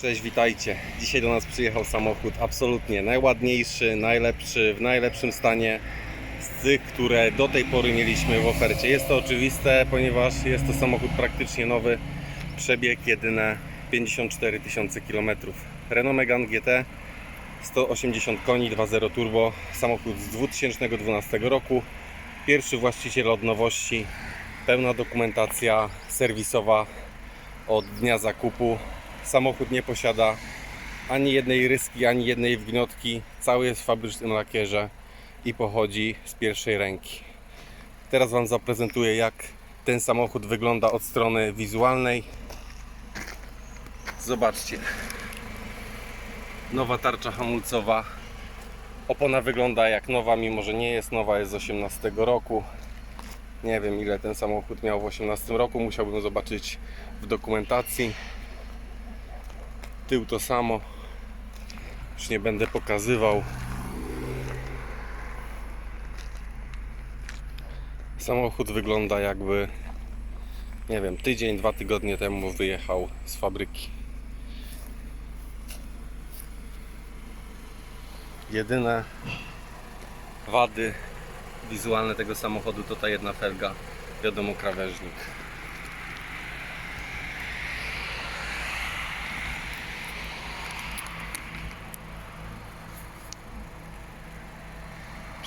Cześć, witajcie. Dzisiaj do nas przyjechał samochód absolutnie najładniejszy, najlepszy, w najlepszym stanie z tych, które do tej pory mieliśmy w ofercie. Jest to oczywiste, ponieważ jest to samochód praktycznie nowy, przebieg jedyne 54 tysiące km. Renault Megane GT 180 koni 2.0 turbo, samochód z 2012 roku, pierwszy właściciel od nowości, pełna dokumentacja serwisowa od dnia zakupu. Samochód nie posiada ani jednej ryski, ani jednej wgniotki. Cały jest w fabrycznym lakierze i pochodzi z pierwszej ręki. Teraz Wam zaprezentuję, jak ten samochód wygląda od strony wizualnej. Zobaczcie. Nowa tarcza hamulcowa. Opona wygląda jak nowa, mimo że nie jest nowa, jest z 18 roku. Nie wiem ile ten samochód miał w 18 roku, musiałbym zobaczyć w dokumentacji. Tył to samo. Już nie będę pokazywał. Samochód wygląda jakby nie wiem, tydzień, dwa tygodnie temu wyjechał z fabryki. Jedyne wady wizualne tego samochodu to ta jedna felga, wiadomo krawężnik.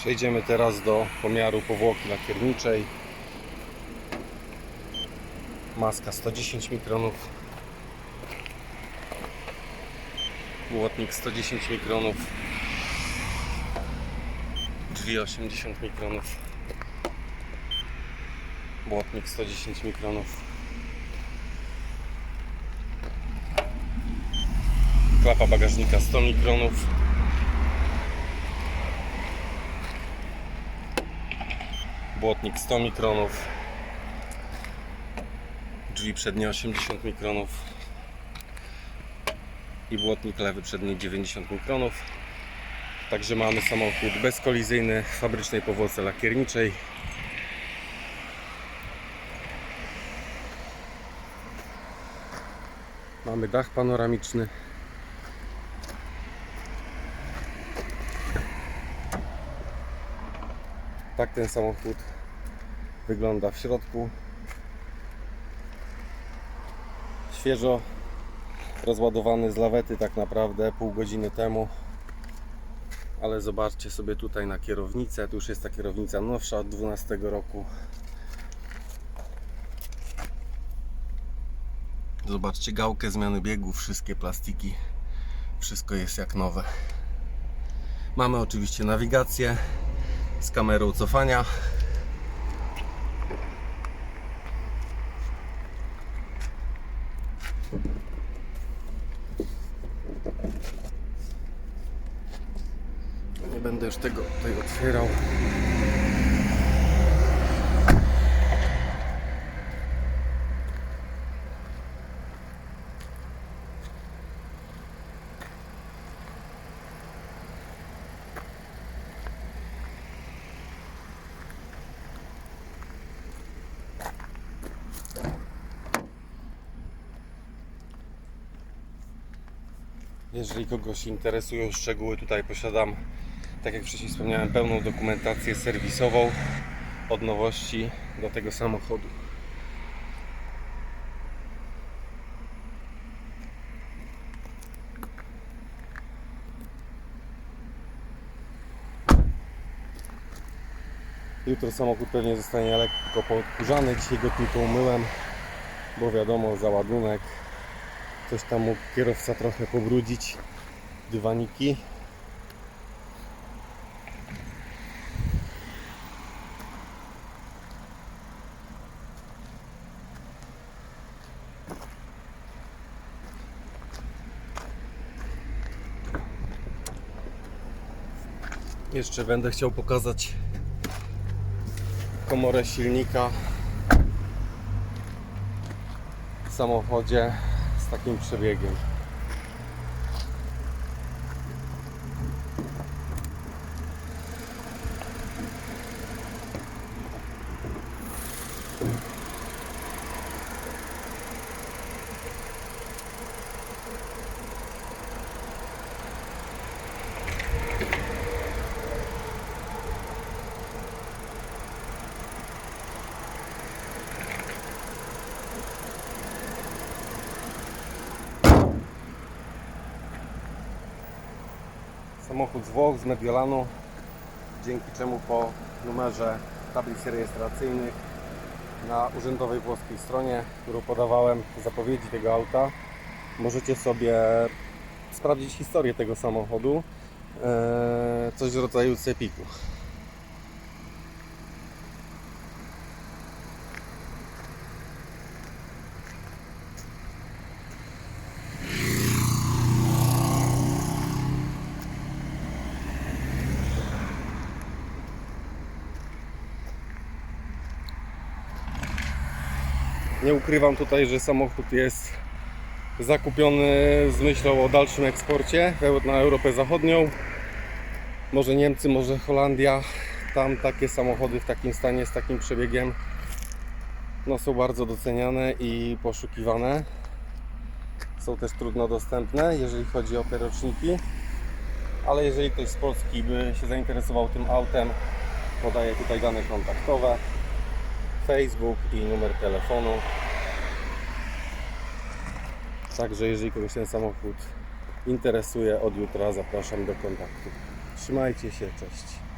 Przejdziemy teraz do pomiaru powłoki lakierniczej. Maska 110 mikronów. Błotnik 110 mikronów. Drzwi 80 mikronów. Błotnik 110 mikronów. Klapa bagażnika 100 mikronów. Błotnik 100 mikronów. Drzwi przednie 80 mikronów. I błotnik lewy przedni 90 mikronów. Także mamy samochód bezkolizyjny w fabrycznej powłoce lakierniczej. Mamy dach panoramiczny. Tak ten samochód wygląda w środku. Świeżo rozładowany z lawety tak naprawdę pół godziny temu. Ale zobaczcie sobie tutaj na kierownicę. Tu już jest ta kierownica nowsza od 12 roku. Zobaczcie gałkę zmiany biegów, wszystkie plastiki. Wszystko jest jak nowe. Mamy oczywiście nawigację z kamerą cofania. Nie będę już tego tutaj otwierał. Jeżeli kogoś interesują szczegóły, tutaj posiadam, tak jak wcześniej wspomniałem, pełną dokumentację serwisową od nowości do tego samochodu. Jutro samochód pewnie zostanie lekko podkurzany. Dzisiaj go tylko umyłem, bo wiadomo, załadunek. Coś tam mógł kierowca trochę pobrudzić. Dywaniki. Jeszcze będę chciał pokazać komorę silnika w samochodzie takim przebiegiem. Samochód z Włoch, z Mediolanu, dzięki czemu po numerze tablic rejestracyjnych na urzędowej włoskiej stronie, którą podawałem zapowiedzi tego auta, możecie sobie sprawdzić historię tego samochodu. Eee, coś w rodzaju cepiku. Nie ukrywam tutaj, że samochód jest zakupiony z myślą o dalszym eksporcie na Europę Zachodnią. Może Niemcy, może Holandia. Tam takie samochody w takim stanie, z takim przebiegiem no, są bardzo doceniane i poszukiwane. Są też trudno dostępne, jeżeli chodzi o te roczniki. Ale jeżeli ktoś z Polski by się zainteresował tym autem, podaję tutaj dane kontaktowe. Facebook i numer telefonu. Także jeżeli kogoś ten samochód interesuje, od jutra zapraszam do kontaktu. Trzymajcie się, cześć.